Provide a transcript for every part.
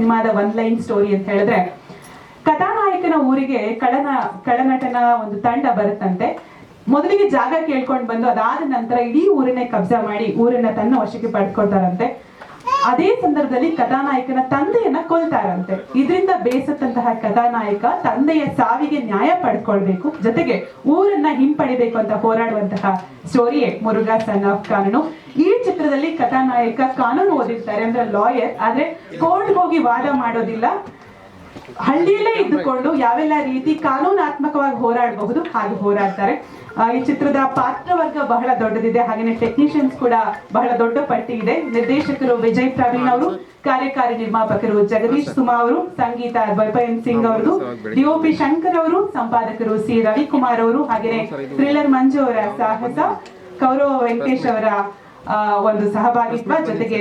ಸಿನಿಮಾದ one line story ಅಂತ ಹೇಳಿದ್ರೆ, ಕಥಾನಾಯಕನ ಊರಿಗೆ ಕಳನ, ಕಳನಟನ ಒಂದು ತಂಡ ಬರುತ್ತಂತೆ. ಮೊದಲಿಗೆ ಜಾಗ ಕೇಳ್ಕೊಂಡು ಬಂದು ಅದಾದ ನಂತರ ಇಡೀ ಊರನ್ನೇ ಕಬ್ಜಾ ಮಾಡಿ ಊರನ್ನ ತನ್ನ ವಶಕ್ಕೆ ಪಡ್ಕೊಳ್ತಾರಂತೆ. ಅದೇ ಸಂದರ್ಭದಲ್ಲಿ ಕಥಾನಾಯಕನ ತಂದೆಯನ್ನ ಕೊಲ್ತಾರಂತೆ. ಇದರಿಂದ ಬೇಸತ್ತಂತಹ ಕಥಾನಾಯಕ ತಂದೆಯ ಸಾವಿಗೆ ನ್ಯಾಯ ಪಡ್ಕೊಳ್ಬೇಕು, ಜೊತೆಗೆ ಊರನ್ನ ಹಿಂಪಡಿಬೇಕು ಅಂತ ಹೋರಾಡುವಂತಹ ಸ್ಟೋರಿಯೇ ಮುರುಘಾ, ಸನ್ ಆಫ್ ಕಾನೂನು. ಈ ಚಿತ್ರದಲ್ಲಿ ಕಥಾನಾಯಕ ಕಾನೂನು ಓದಿರ್ತಾರೆ ಅಂದ್ರೆ ಲಾಯರ್ ಆದ್ರೆ ಕೋರ್ಟ್ ಹೋಗಿ ವಾದ ಮಾಡೋದಿಲ್ಲ. ಹಳ್ಳಿಯಲ್ಲೇ ಇದ್ದುಕೊಂಡು ಯಾವೆಲ್ಲ ರೀತಿ ಕಾನೂನಾತ್ಮಕವಾಗಿ ಹೋರಾಡಬಹುದು ಹಾಗೆ ಹೋರಾಡ್ತಾರೆ. ಈ ಚಿತ್ರದ ಪಾತ್ರವರ್ಗ ಬಹಳ ದೊಡ್ಡದಿದೆ ಹಾಗೇನೆ ಟೆಕ್ನಿಷಿಯನ್ಸ್ ಕೂಡ ಬಹಳ ದೊಡ್ಡ ಪಟ್ಟಿ ಇದೆ. ನಿರ್ದೇಶಕರು ವಿಜಯ್ ಪ್ರವೀಣ್ ಅವರು ಕಾರ್ಯಕಾರಿ ನಿರ್ಮಾಪಕರು ಜಗದೀಶ್ ಸುಮಾ ಅವರು ಸಂಗೀತ ವೈಭಯನ್ ಸಿಂಗ್ ಅವರು ಡಿಒಪಿ ಶಂಕರ್ ಅವರು ಸಂಪಾದಕರು ಸಿ ರವಿಕುಮಾರ್ ಅವರು ಹಾಗೇನೆ ಥ್ರಿಲ್ಲರ್ ಮಂಜು ಅವರ ಸಾಹಸ ಕೌರವ ವೆಂಕಟೇಶ್ ಅವರ ಒಂದು ಸಹಭಾಗಿತ್ವ ಜೊತೆಗೆ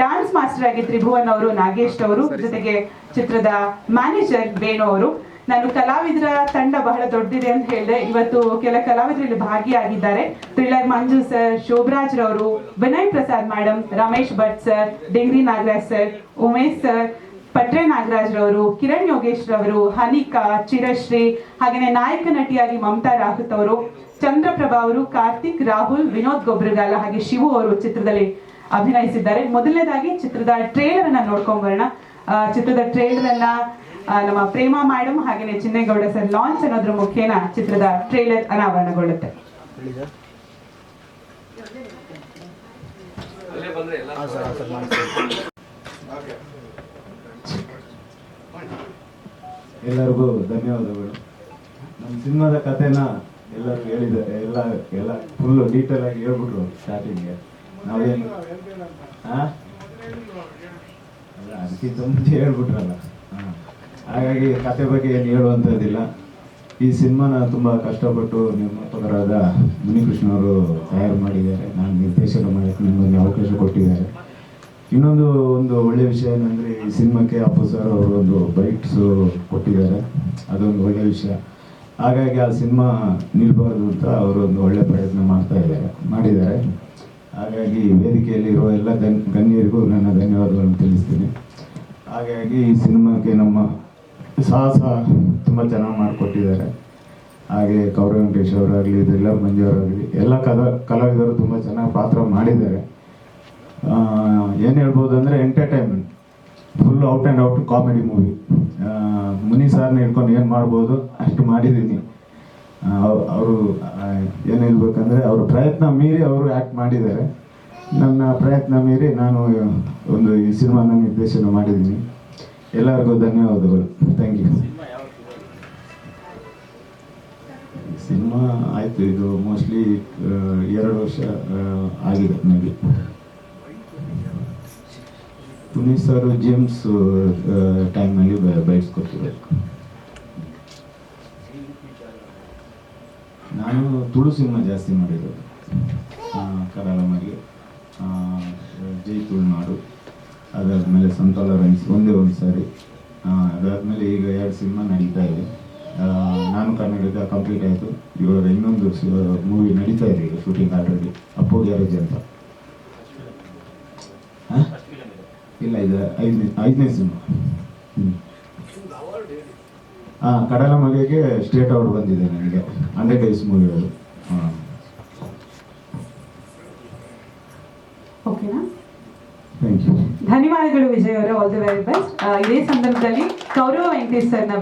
ಡಾನ್ಸ್ ಮಾಸ್ಟರ್ ಆಗಿ ತ್ರಿಭುವನ್ ಅವರು ನಾಗೇಶ್ ಅವರು ಜೊತೆಗೆ ಚಿತ್ರದ ಮ್ಯಾನೇಜರ್ ವೇಣು ಅವರು. ನಾನು ಕಲಾವಿದರ ತಂಡ ಬಹಳ ದೊಡ್ಡದಿದೆ ಅಂತ ಹೇಳಿದೆ ಇವತ್ತು ಕೆಲ ಕಲಾವಿದರಲ್ಲಿ ಭಾಗಿಯಾಗಿದ್ದಾರೆ. ಥ್ರಿಲ್ಲರ್ ಮಂಜು ಸರ್ ಶೋಭರಾಜ್ ರವರು Vinay Prasad madam Ramesh Bhat sir Dingri Nagaraj sir Umesh sir Patre Nagaraj ರವರು ಕಿರಣ್ ಯೋಗೇಶ್ ರವರು ಹನಿಕಾ ಚಿರಶ್ರೀ ಹಾಗೆಯೇ ನಾಯಕ ನಟಿಯಾಗಿ ಮಮತಾ ರಾಹುತ್ ಅವರು ಚಂದ್ರಪ್ರಭಾ ಅವರು ಕಾರ್ತಿಕ್ ರಾಹುಲ್ ವಿನೋದ್ ಗೊಬ್ರಗಾಲ ಹಾಗೆ ಶಿವು ಅವರು ಚಿತ್ರದಲ್ಲಿ ಅಭಿನಯಿಸಿದ್ದಾರೆ. ಮೊದಲನೇದಾಗಿ ಚಿತ್ರದ ಟ್ರೇಲರ್ ಅನ್ನ ನೋಡ್ಕೊಂಡ್ ಬರೋಣ. ಚಿತ್ರದ ಟ್ರೇಲರ್ ಅನ್ನ ನಮ್ಮ ಪ್ರೇಮ ಮೇಡಮ್ ಹಾಗೆಯೇ ಚಿನ್ನೇಗೌಡ ಸರ್ ಲಾಂಚ್ ಅನ್ನೋದ್ರ ಮುಖೇನ ಚಿತ್ರದ ಟ್ರೇಲರ್ ಅನಾವರಣಗೊಳ್ಳುತ್ತೆ. ಎಲ್ಲರಿಗೂ ಧನ್ಯವಾದಗಳು. ನಮ್ಮ ಸಿನಿಮಾದ ಕಥೆನ ಎಲ್ಲರೂ ಹೇಳಿದ್ದಾರೆ ಎಲ್ಲ ಎಲ್ಲ ಫುಲ್ಲು ಡೀಟೇಲ್ ಆಗಿ ಹೇಳ್ಬಿಟ್ರು ಸ್ಟಾರ್ಟಿಂಗ್ಗೆ ನಾವೇನು? ಅಲ್ಲ, ಅದಕ್ಕಿಂತ ಮುಂಚೆ ಹೇಳ್ಬಿಟ್ರಲ್ಲ. ಹಾಂ. ಹಾಗಾಗಿ ಕತೆ ಬಗ್ಗೆ ಏನು ಹೇಳುವಂಥದ್ದಿಲ್ಲ. ಈ ಸಿನಿಮಾನ ತುಂಬ ಕಷ್ಟಪಟ್ಟು ನಿರ್ಮಾಪಕರಾದ ಮುನಿಕೃಷ್ಣ ಅವರು ತಯಾರು ಮಾಡಿದ್ದಾರೆ. ನಾನು ನಿರ್ದೇಶನ ಮಾಡೋಕ್ಕೆ ನಿಮ್ಮಲ್ಲಿ ಅವಕಾಶ ಕೊಟ್ಟಿದ್ದಾರೆ. ಇನ್ನೊಂದು ಒಂದು ಒಳ್ಳೆ ವಿಷಯ ಏನಂದರೆ ಈ ಸಿನಿಮಾಕ್ಕೆ ಅಪ್ಪು ಸರ್ ಅವರು ಒಂದು ಬೈಟ್ಸು ಕೊಟ್ಟಿದ್ದಾರೆ. ಅದೊಂದು ಒಳ್ಳೆ ವಿಷಯ. ಹಾಗಾಗಿ ಆ ಸಿನಿಮಾ ನಿಲ್ಬಾರ್ದು ಅಂತ ಅವರು ಒಂದು ಒಳ್ಳೆಯ ಪ್ರಯತ್ನ ಮಾಡ್ತಾ ಇದ್ದಾರೆ, ಮಾಡಿದ್ದಾರೆ. ಹಾಗಾಗಿ ವೇದಿಕೆಯಲ್ಲಿ ಇರುವ ಎಲ್ಲ ಗಣ್ ಗಣ್ಯರಿಗೂ ನನ್ನ ಧನ್ಯವಾದಗಳನ್ನು ತಿಳಿಸ್ತೀನಿ. ಹಾಗಾಗಿ ಈ ಸಿನಿಮಾಕ್ಕೆ ನಮ್ಮ ಸಾಹಸ ತುಂಬ ಚೆನ್ನಾಗಿ ಮಾಡಿಕೊಟ್ಟಿದ್ದಾರೆ. ಹಾಗೆ ಕೌರವ ವೆಂಕಟೇಶ್ ಅವರಾಗಲಿ, ದ್ರಿಲ್ಲರ್ ಮಂಜು ಅವರಾಗಲಿ, ಎಲ್ಲ ಕಲಾ, ಕಲಾವಿದರು ತುಂಬ ಚೆನ್ನಾಗಿ ಪಾತ್ರ ಮಾಡಿದ್ದಾರೆ. ಏನು ಹೇಳ್ಬೋದು ಅಂದರೆ entertainment full out and out comedy movie Muni ಸಾರ್ನ ಹಿಡ್ಕೊಂಡು ಏನು ಮಾಡ್ಬೋದು? ಅಷ್ಟು ಮಾಡಿದ್ದೀನಿ. ಅವರು ಏನು ಹೇಳ್ಬೇಕಂದ್ರೆ ಅವ್ರ ಪ್ರಯತ್ನ ಮೀರಿ ಅವರು ಆ್ಯಕ್ಟ್ ಮಾಡಿದ್ದಾರೆ. ನನ್ನ ಪ್ರಯತ್ನ ಮೀರಿ ನಾನು ಒಂದು ಈ ಸಿನಿಮಾನ ನಿರ್ದೇಶನ ಮಾಡಿದ್ದೀನಿ. ಎಲ್ಲರಿಗೂ ಧನ್ಯವಾದಗಳು. ಥ್ಯಾಂಕ್ ಯು ಸಿನಿಮಾ ಆಯಿತು. ಇದು ಮೋಸ್ಟ್ಲಿ ಎರಡು ವರ್ಷ ಆಗಿದೆ ನನಗೆ. ಪುನೀತ್ ಸರ್ ಜೇಮ್ಸ್ ಟೈಮ್ನಲ್ಲಿ ಕೊಟ್ಟಿದ್ದಾರೆ ನಾನು ತುಳು ಸಿನಿಮಾ ಜಾಸ್ತಿ ಮಾಡಿರೋದು. ಆ, ಜೈ ತುಳುನಾಡು ಅದಾದಮೇಲೆ ಸಂತಾಲ ರೈನ್ಸ್ ಒಂದೇ ಒಂದು ಸಾರಿ. ಅದಾದಮೇಲೆ ಈಗ ಎರಡು ಸಿನಿಮಾ ನಡೀತಾ ಇದೆ. ನಾನು ಕನ್ನಡದ ಕಂಪ್ಲೀಟ್ ಆಯಿತು. ಇವಾಗ ಇನ್ನೊಂದು ಮೂವಿ ನಡೀತಾ ಇದೆ ಈಗ ಶೂಟಿಂಗ್ ಆಲ್ರೆಡಿ ಅಪ್ಪು ಗ್ಯಾರೇಜ್ ಅಂತ. ಆ? ಇಲ್ಲ ಇದು ಐದನೇ ಐದನೇ ಸಿನಿಮಾ ಹ್ಞೂ ಹಾಂ ಕಡಲ ಮಗೆಗೆ ಸ್ಟೇಟ್ ಅವಾರ್ಡ್ ಬಂದಿದೆ ನನಗೆ. ಹಂಡ್ರೆಡ್ ಡೇಸ್ ಮೂವಿ ಅದು. ಹಾಂ. ಓಕೆನಾ ಧನ್ಯವಾದಗಳು ವಿಜಯ್ ಅವರೇ ಆಲ್ ದಿ ವೆರಿ ಬೆಸ್ಟ್ ಇದೇ ಸಂದರ್ಭದಲ್ಲಿ ಕೌರವ ವೆಂಕಟೇಶ್ ಸರ್ನ